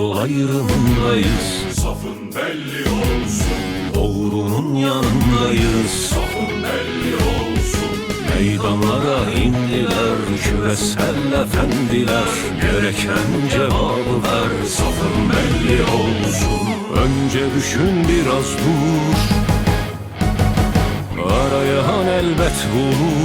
ayrımındayız. Safın belli olsun. Doğrunun yanındayız. Safın belli olsun. Meydanlara indiler küresel efendiler. Gereken cevabı ver. Safın belli olsun. Önce düşün biraz dur. Arayan elbet bulur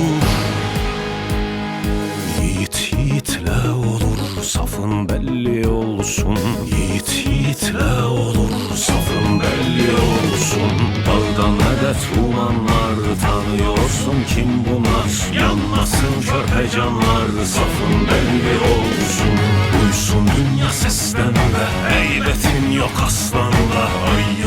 Safın belli olsun. Yiğit yiğitle olur Safın belli olsun. Dağdan medet umanlar Tanıyorsun kim bunlar? Yanmasın körpe canlar Safın belli olsun. Duysun dünya seslenme Heybetin yok aslanda Ay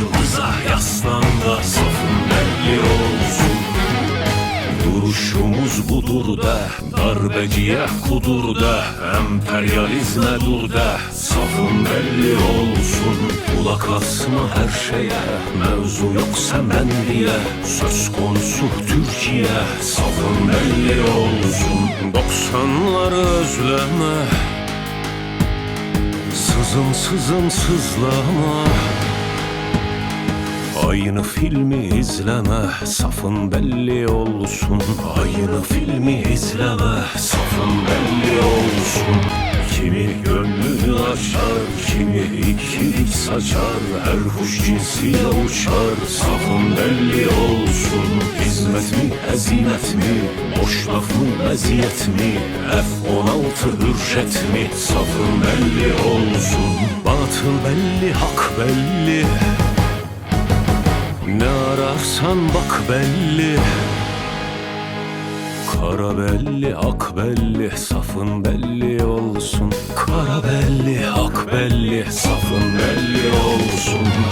Duruşumuz budur da Darbeciye kudur da Emperyalizme dur da. Safın belli olsun Kulak asma her şeye. Mevzu yoksa ben diye Söz konusu Türkiye. Safın belli olsun Doksanları özleme. Sızım sızım sızlama Aynı filmi izleme, safın belli olsun. Aynı filmi izleme, safın belli olsun. Kimi gönlünü açar, kimi ikilik saçar. Her kuş cinsiyle uçar, safın belli olsun. Hizmet mi, hezimet mi, boş laf mı, meziyet mi? F-16 hürşet mi, safın belli olsun. Batıl belli, hak belli ne ararsan bak belli. Kara belli, ak belli, safın belli olsun. Kara belli, ak belli, safın belli olsun.